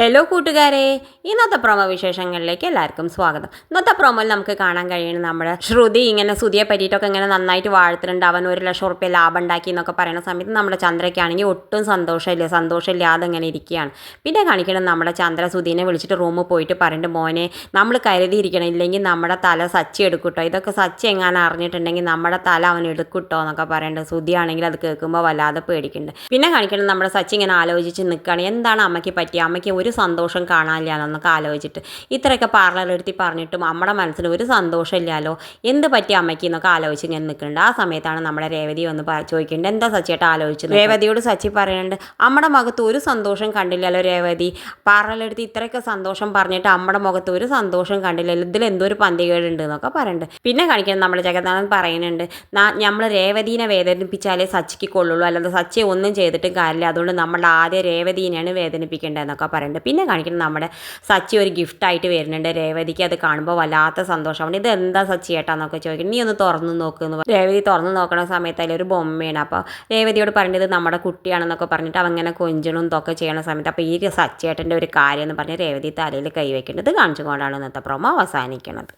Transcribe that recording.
Hello കൂട്ടുകാരെ. ഇന്നത്തെ promo വിശേഷങ്ങളിലേക്ക് എല്ലാവർക്കും സ്വാഗതം. ഇന്നത്തെ പ്രൊമോയിൽ നമുക്ക് കാണാൻ കഴിയുന്നത് നമ്മുടെ ശ്രുതി ഇങ്ങനെ സുതിയെ പറ്റിയിട്ടൊക്കെ ഇങ്ങനെ നന്നായിട്ട് വാഴത്തിലുണ്ട് അവൻ ഒരു ലക്ഷം റുപ്യ ലാഭം ഉണ്ടാക്കി എന്നൊക്കെ പറയുന്ന സമയത്ത് നമ്മുടെ ചന്ദ്രയ്ക്കാണെങ്കിൽ ഒട്ടും സന്തോഷമില്ല. സന്തോഷമില്ലാതെ ഇങ്ങനെ ഇരിക്കുകയാണ്. പിന്നെ കാണിക്കണം നമ്മുടെ ചന്ദ്ര സുധീനെ വിളിച്ചിട്ട് റൂമിൽ പോയിട്ട് പറഞ്ഞിട്ട് മോനെ നമ്മൾ കരുതിയിരിക്കണം. ഇല്ലെങ്കിൽ നമ്മുടെ തല സച്ചി എടുക്കൂട്ടോ. ഇതൊക്കെ സച്ചി എങ്ങാനും അറിഞ്ഞിട്ടുണ്ടെങ്കിൽ നമ്മുടെ തല അവൻ എടുക്കൂട്ടോ എന്നൊക്കെ പറയേണ്ടത് സുധിയാണെങ്കിൽ അത് കേൾക്കുമ്പോൾ വല്ലാതെ പേടിക്കുന്നുണ്ട്. പിന്നെ കാണിക്കണം നമ്മുടെ സച്ചി ഇങ്ങനെ ആലോചിച്ച് നിൽക്കുകയാണ്. എന്താണ് അമ്മയ്ക്ക് പറ്റിയ? അമ്മയ്ക്ക് ഒരു സന്തോഷം കാണാനില്ല എന്നൊക്കെ ആലോചിച്ചിട്ട് ഇത്രയൊക്കെ പാർലറെടുത്തി പറഞ്ഞിട്ടും നമ്മുടെ മനസ്സിൽ ഒരു സന്തോഷമില്ലല്ലോ എന്ത് പറ്റി അമ്മയ്ക്ക് എന്നൊക്കെ ആലോചിച്ച് ഇങ്ങനെ നിൽക്കുന്നുണ്ട്. ആ സമയത്താണ് നമ്മുടെ രേവതി ഒന്ന് ചോദിക്കേണ്ടത് എന്താ സച്ചിയേട്ടാ ആലോചിച്ചത് രേവതിയോട് സച്ചി പറയുന്നുണ്ട് അമ്മയുടെ മുഖത്ത് ഒരു സന്തോഷം കണ്ടില്ലല്ലോ രേവതി. പാർലറെടുത്ത് ഇത്രയൊക്കെ സന്തോഷം പറഞ്ഞിട്ട് അമ്മയുടെ മുഖത്ത് ഒരു സന്തോഷം കണ്ടില്ലല്ലോ. ഇതിൽ എന്തോ ഒരു പന്തികേടുണ്ട് എന്നൊക്കെ പറയുന്നുണ്ട് പിന്നെ കാണിക്കുന്നത് നമ്മുടെ ജഗന്നാഥൻ പറയുന്നുണ്ട് നമ്മൾ രേവതിനെ വേദനിപ്പിച്ചാലേ സച്ചിക്ക് കൊള്ളുള്ളൂ. അല്ലാതെ സച്ചിയെ ഒന്നും ചെയ്തിട്ടും കാര്യമില്ല. അതുകൊണ്ട് നമ്മുടെ ആദ്യം രേവതീനെയാണ് വേദനിപ്പിക്കേണ്ടതെന്നൊക്കെ പറയുന്നുണ്ട് പിന്നെ കാണിക്കുന്നത് നമ്മുടെ സച്ചി ഒരു ഗിഫ്റ്റായിട്ട് വരുന്നുണ്ട്. രേവതിക്ക് അത് കാണുമ്പോൾ വല്ലാത്ത സന്തോഷമാണ് ഇത് എന്താ സച്ചി ഏട്ടാന്നൊക്കെ ചോദിക്കുന്നത് നീ ഒന്ന് തുറന്നു നോക്കുന്നു രേവതി തുറന്നു നോക്കുന്ന സമയത്ത് അതിലൊരു ബൊമ്മയാണ്. അപ്പോൾ രേവതിയോട് പറഞ്ഞത് നമ്മുടെ കുട്ടിയാണെന്നൊക്കെ പറഞ്ഞിട്ട് അവങ്ങനെ കൊഞ്ചണും ഇതൊക്കെ ചെയ്യണ സമയത്ത് അപ്പോൾ ഈ സച്ചിയേട്ടന്റെ ഒരു കാര്യം എന്ന് പറഞ്ഞ് രേവതി തലയിൽ കൈവയ്ക്കേണ്ടത് കാണിച്ചുകൊണ്ടാണ് ഇന്നത്തെ പ്രൊമോ അവസാനിക്കുന്നത്